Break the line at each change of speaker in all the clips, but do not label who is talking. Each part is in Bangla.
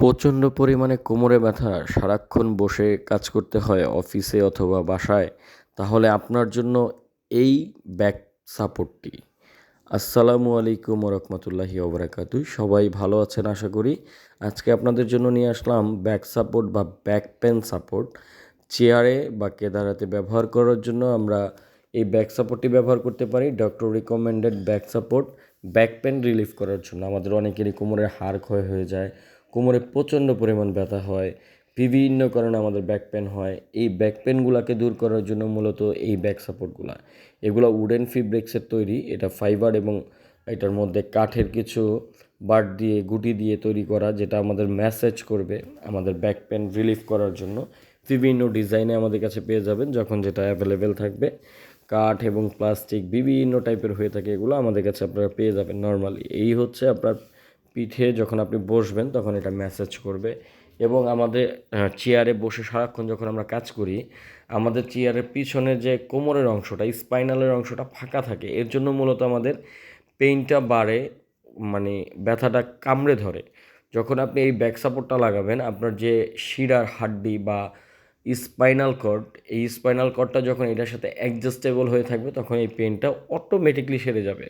প্রচণ্ড পরিমাণে কোমরে ব্যথা, সারাক্ষণ বসে কাজ করতে হয় অফিসে অথবা বাসায়, তাহলে আপনার জন্য এই ব্যাক সাপোর্টটি। আসসালামু আলাইকুম রহমতুল্লাহি ওবরাকাতু। সবাই ভালো আছেন আশা করি। আজকে আপনাদের জন্য নিয়ে আসলাম ব্যাক সাপোর্ট বা ব্যাক পেন সাপোর্ট। চেয়ারে বা কেদারাতে ব্যবহার করার জন্য আমরা এই ব্যাক সাপোর্টটি ব্যবহার করতে পারি। Doctor recommended back support, back pain relief করার জন্য। আমাদের অনেকেরই কোমরের হাড় ক্ষয় হয়ে যায় কোমরে প্রচণ্ড পরিমাণ ব্যথা হয়, বিভিন্ন কারণে আমাদের ব্যাক পেন হয়। এই ব্যাক পেনগুলোকে দূর করার জন্য মূলত এই ব্যাক সাপোর্টগুলো এগুলো উডেন ফিব্রিক্সের তৈরি, এটা ফাইবার এবং এটার মধ্যে কাঠের কিছু বাট দিয়ে, গুটি দিয়ে তৈরি করা, যেটা আমাদের ম্যাসেজ করবে, আমাদের ব্যাক পেন রিলিফ করার জন্য। বিভিন্ন ডিজাইনে আমাদের কাছে পেয়ে যাবেন যখন যেটা অ্যাভেলেবেল থাকবে। কাঠ এবং প্লাস্টিক বিভিন্ন টাইপের হয়ে থাকে, এগুলো আমাদের কাছে আপনারা পেয়ে যাবেন নর্মালি এই হচ্ছে আপনার পিঠে যখন আপনি বসবেন, তখন এটা ম্যাসেজ করবে এবং আমাদের চেয়ারে বসে সারাক্ষণ যখন আমরা কাজ করি, আমাদের চেয়ারের পিছনে যে কোমরের অংশটা স্পাইনালের অংশটা ফাঁকা থাকে। এর জন্য মূলত আমাদের পেইনটা বাড়ে মানে ব্যথাটা কামড়ে ধরে। যখন আপনি এই ব্যাক সাপোর্টটা লাগাবেন, আপনার যে শিরার হাড্ডি বা স্পাইনাল কর্ড, এই স্পাইনাল কর্ডটা যখন এটার সাথে অ্যাডজাস্টেবল হয়ে থাকবে, তখন এই পেনটা অটোমেটিকলি সেরে যাবে।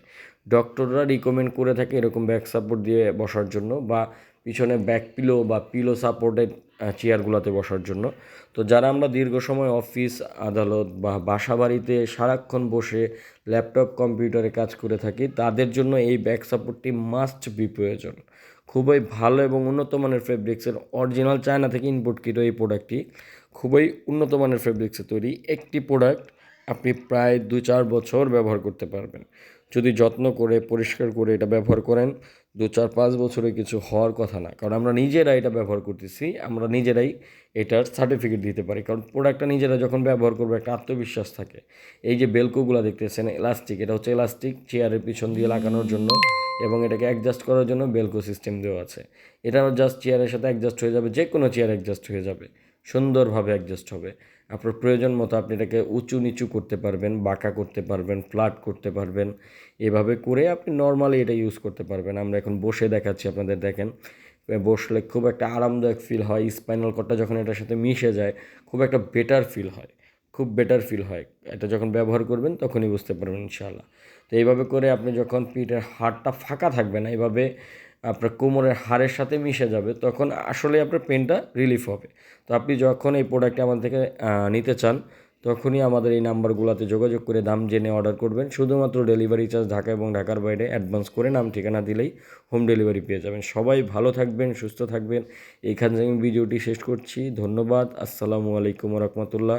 ডক্টররা রিকমেন্ড করে থাকে এরকম ব্যাক সাপোর্ট দিয়ে বসার জন্য বা পিছনে ব্যাক পিলো বা পিলো সাপোর্টেড চেয়ারগুলোতে বসার জন্য। তো যারা আমরা দীর্ঘ সময় অফিস, আদালত বা বাসা বাড়িতে সারাক্ষণ বসে ল্যাপটপ কম্পিউটারে কাজ করে থাকি, তাদের জন্য এই ব্যাক সাপোর্টটি মাস্ট বি প্রয়োজন। খুবই ভালো এবং উন্নত মানের ফেব্রিক্সের অরিজিনাল চায়না থেকে ইনপুট কিট এই প্রোডাক্টটি খুবই উন্নত মানের ফেব্রিক্সে তৈরি একটি প্রোডাক্ট আপনি প্রায় দু চার বছর ব্যবহার করতে পারবেন। যদি যত্ন করে, পরিষ্কার করে এটা ব্যবহার করেন, দু চার পাঁচ বছরে কিছু হওয়ার কথা না। কারণ আমরা নিজেরাই এটা ব্যবহার করতেছি, আমরা নিজেরাই এটার সার্টিফিকেট দিতে পারি। কারণ প্রোডাক্টটা নিজেরা যখন ব্যবহার করব, একটা আত্মবিশ্বাস থাকে। এই যে বেলকোগুলো দেখতেছেন এলাস্টিক এটা হচ্ছে এলাস্টিক চেয়ারের পিছন দিয়ে লাগানোর জন্য এবং এটাকে অ্যাডজাস্ট করার জন্য বেলকো সিস্টেম দেওয়া আছে। এটা জাস্ট চেয়ারের সাথে অ্যাডজাস্ট হয়ে যাবে যে কোনো চেয়ার অ্যাডজাস্ট হয়ে যাবে। সুন্দরভাবে অ্যাডজাস্ট হবে। আপনার প্রয়োজন মতো আপনি এটাকে উঁচু নিচু করতে পারবেন, বাঁকা করতে পারবেন ফ্ল্যাট করতে পারবেন। এভাবে করে আপনি নর্মালি এটা ইউজ করতে পারবেন। আমরা এখন বসে দেখাচ্ছি আপনাদের, দেখেন। বসলে খুব একটা আরামদায়ক ফিল হয়। স্পাইনাল কর্ডটা যখন এটার সাথে মিশে যায়, খুব একটা বেটার ফিল হয়। খুব বেটার ফিল হয়। এটা যখন ব্যবহার করবেন, তখনই বুঝতে পারবেন ইনশাআল্লাহ। তো এইভাবে করে আপনি যখন পিঠের হাড়টা ফাঁকা থাকবে না এইভাবে আপনার কোমরের হাড়ের সাথে মিশে যাবে, তখন আসলে আপনার পেনটা রিলিফ হবে। তো আপনি যখন এই প্রোডাক্টটি আমাদের থেকে নিতে চান, তখনই আমাদের এই নাম্বারগুলোতে যোগাযোগ করে দাম জেনে অর্ডার করবেন। শুধুমাত্র ডেলিভারি চার্জ ঢাকা এবং ঢাকার বাইরে অ্যাডভান্স করে নাম ঠিকানা দিলেই হোম ডেলিভারি পেয়ে যাবেন। সবাই ভালো থাকবেন, সুস্থ থাকবেন। এইখান থেকে আমি ভিডিওটি শেষ করছি। ধন্যবাদ। আসসালামু আলাইকুম রহমতুল্লাহ।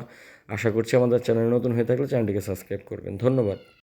আশা করছি আমাদের চ্যানেল নতুন হয়ে থাকলে চ্যানেলটিকে সাবস্ক্রাইব করবেন। ধন্যবাদ।